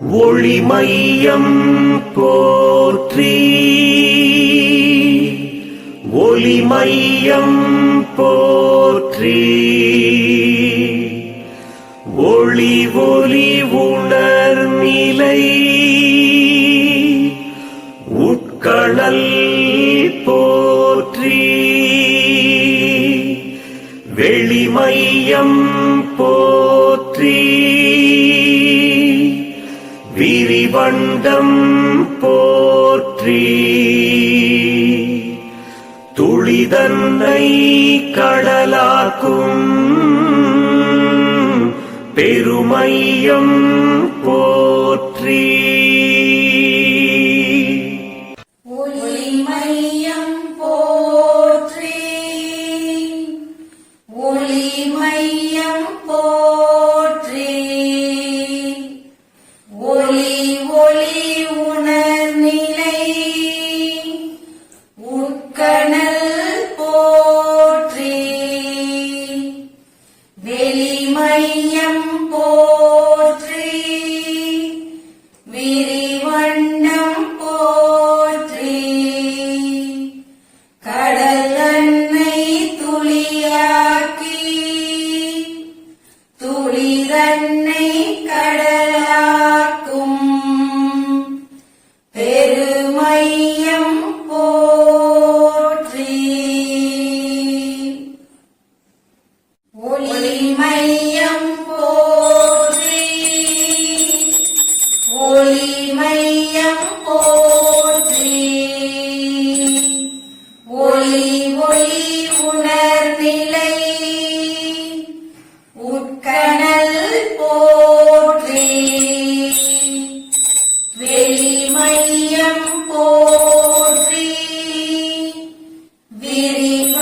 ஒளிமையம் போற்றி. ஒளிமையம் போற்றி. ஒளி ஒளி உணர் நிலை. உட்கடல் போற்றி. வெளிமையம் விரிவண்டம் போற்றி. துளிதன்னை கடலாக்கும் பெருமையம் போ வெளிமையம் போற்றி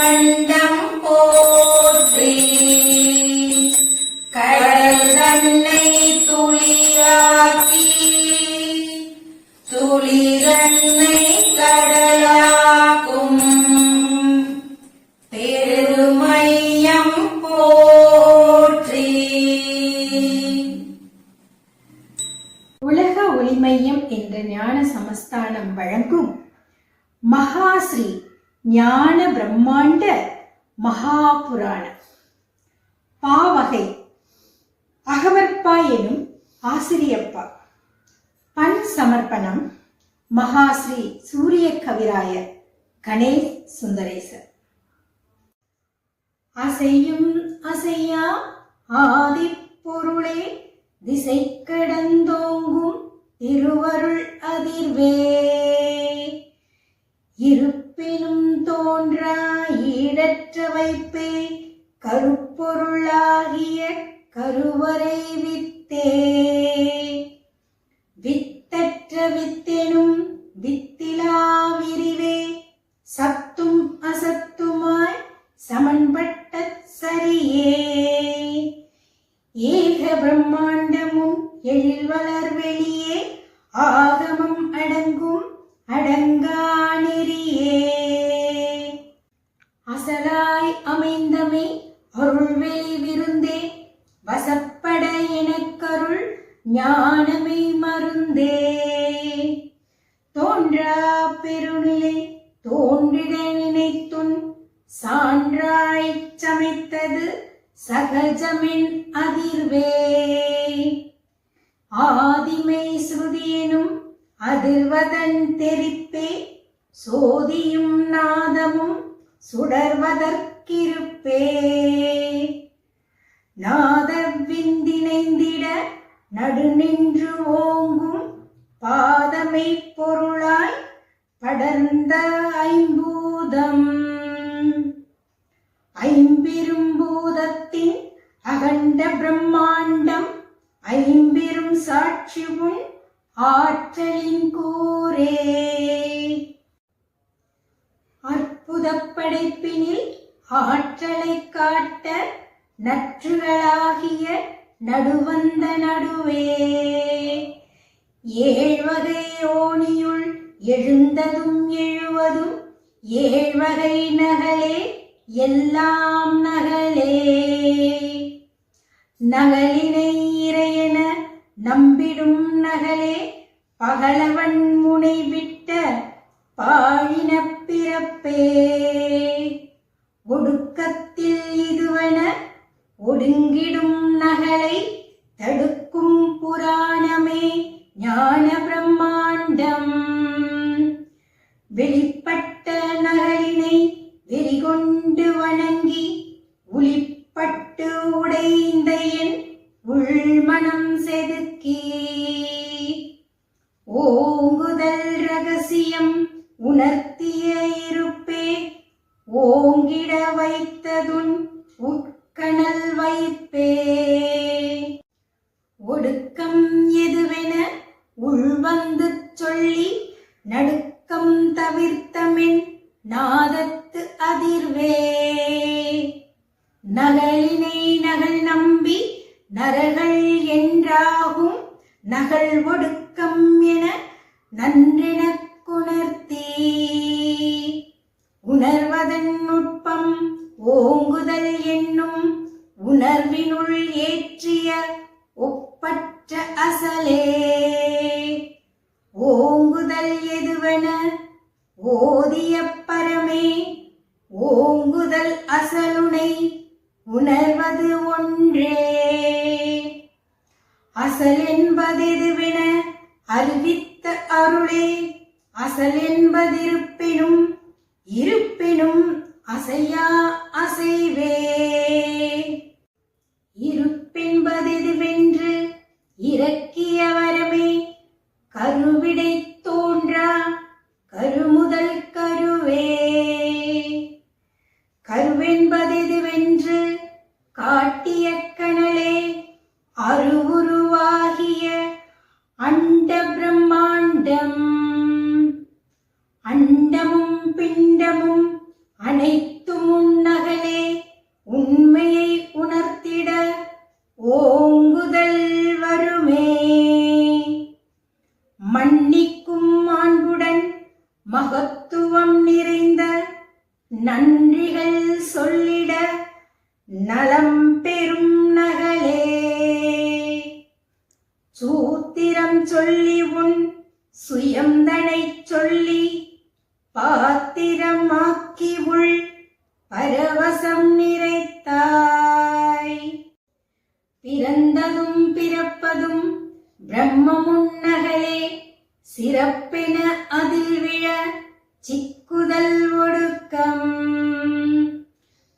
விரிவண்டம் போற்றி. கடல் தன்னை துளியாக்கி துளிதன்னை கடலாக்கும். பெருமையம் போற்றி. உலக ஒளிமையம் என்ற ஞான சமஸ்தானம் வழங்கும் மகாஸ்ரீ ஞான பிரம்மாண்ட மகாபுராணம். பாவகை. அகவற்பா எனும் ஆசிரியப்பா. பண் சமர்ப்பணம். மகாஸ்ரீ சூரிய கவிராய கணேஷ் சுந்தரேசர். அசையும் அசையா ஆதிப்பொருளே திசை கடந்தோங்கும் திருவருள் அதிர்வே. தோன்றா ஈடற்ற வைப்பே. கருப்பொருளாகிய கருவறை வசப்பட எனக்கருள் ஞானமை மருந்தே. தோன்றா பெருநிலை தோன்றிட நினைத்துன் சான்றாய் சமைத்தது சகஜமின் அதிர்வே. ஆதிமை ஸ்ருதியெனும் அதிர்வதன் தெரிப்பே சோதியும் நாதமும் சுடர்வதற்கிருப்பே. நாத விந்திணைந்திட நடுநின்று ஓங்கும் பாதமை பொருளாய் படர்ந்த ஐம்பூதம். ஐம்பெரும்பூதத்தின் அகண்ட பிரம்மாண்டம் ஐம்பெரும் சாட்சி ஆற்றலின் கூரே. அற்புத படைப்பினில் ஆற்றலை காட்ட நற்றுகளாகிய நடுவந்த நடுவே. ஏழ்வகை ஓணியுள் எழுந்ததும் எழுவதும் ஏழ்வகை நகலே எல்லாம் நகலே. நகலினை இறையென நம்பிடும் நகலே பகலவன் முனை விட்ட பாழின பிறப்பே. ஒடுக்கத் ஒடுங்கிடும் நகலை தடுக்கும் புராணமே ஞான பிரம்மாண்டம். வெளிப்பட்ட நகலினை வெறிகொண்டு வணங்கி உளிப்பட்டு உடைந்த என் உள்மனம் செதுக்கி. ஓங்குதல் ரகசியம் உணர்த்திய இருப்பே ஓங்கிட வைத்ததுன் கணல் வைப்பே ஒடுக்கம் எதுவென உள்வந்து சொல்லி நடுக்கம் தவிர்த்தமின் நாதத்து அதிர்வே. நகலினை நகல் நம்பி நரகள் என்றாகும் நகல் ஒடுக்கம் என நன்றென வாசலே. ஓங்குதல் எதுவென ஓதிய பரமே ஓங்குதல் அசலுனை உணர்வது ஒன்றே. அசல் என்பதெதுவென அறிவித்த அருளே அசல் என்பதிருப்பினும் இருப்பினும் அசையா அசைவே. இருப்பென்பதெதுவென்று ഇറക്കിയ വരമേ சொல்லி உன் சுயந்தனை சொல்லி பாத்திரமாக்கி உள் பரவசம் நிறைத்தாய். பிறந்ததும் பிறப்பதும் பிரம்மமுன்னகலே சிறப்பென அதில் விழ சிக்குதல் ஒடுக்கம்.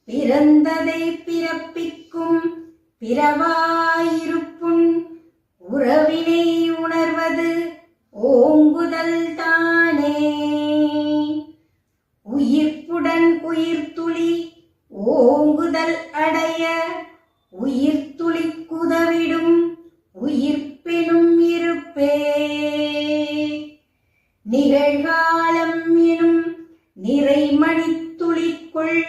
பிறந்ததை பிறப்பிக்கும் பிறவாயிருப்புண் உறவினை உணர்வது ஓங்குதல் தானே. உயிர்ப்புடன் உயிர்த்துளி ஓங்குதல் அடைய உயிர்த்துளி குதவிடும் உயிர்ப்பெனும் இருப்பே. நிகழ்காலம் எனும் நிறைமணித்துளிக்குள்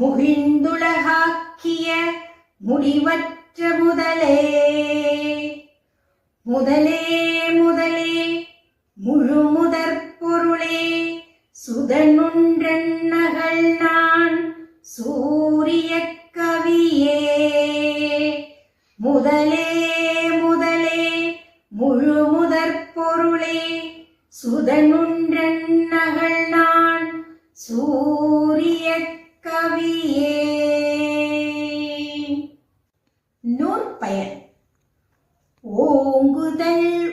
முகிழ்ந்துலகாக்கிய முடிவற்ற முதலே. முதலே முதலே முழு முதற் பொருளே. சுதனுன்றன் நான் சூரிய கவியே. முதலே முதலே முழு முதற் பொருளே. சுதனுன்றன் நான் சூரிய கவியே. ஓங்குதல்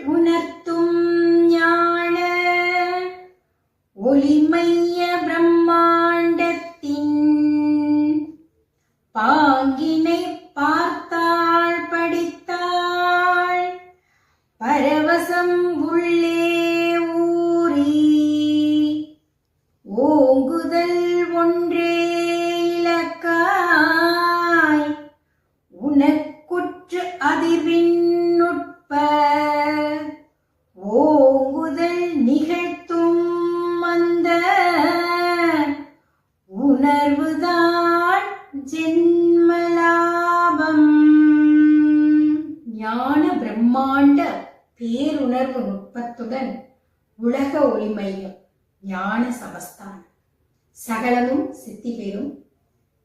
ஜென்மலாபம். ஞான பிரம்மாண்ட பேருணர்வு நுட்பத்துடன் உலக ஒளிமையும் ஞான சமஸ்தானம். சகலமும் சித்தி பெறும்.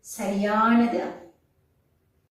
சரியானது அது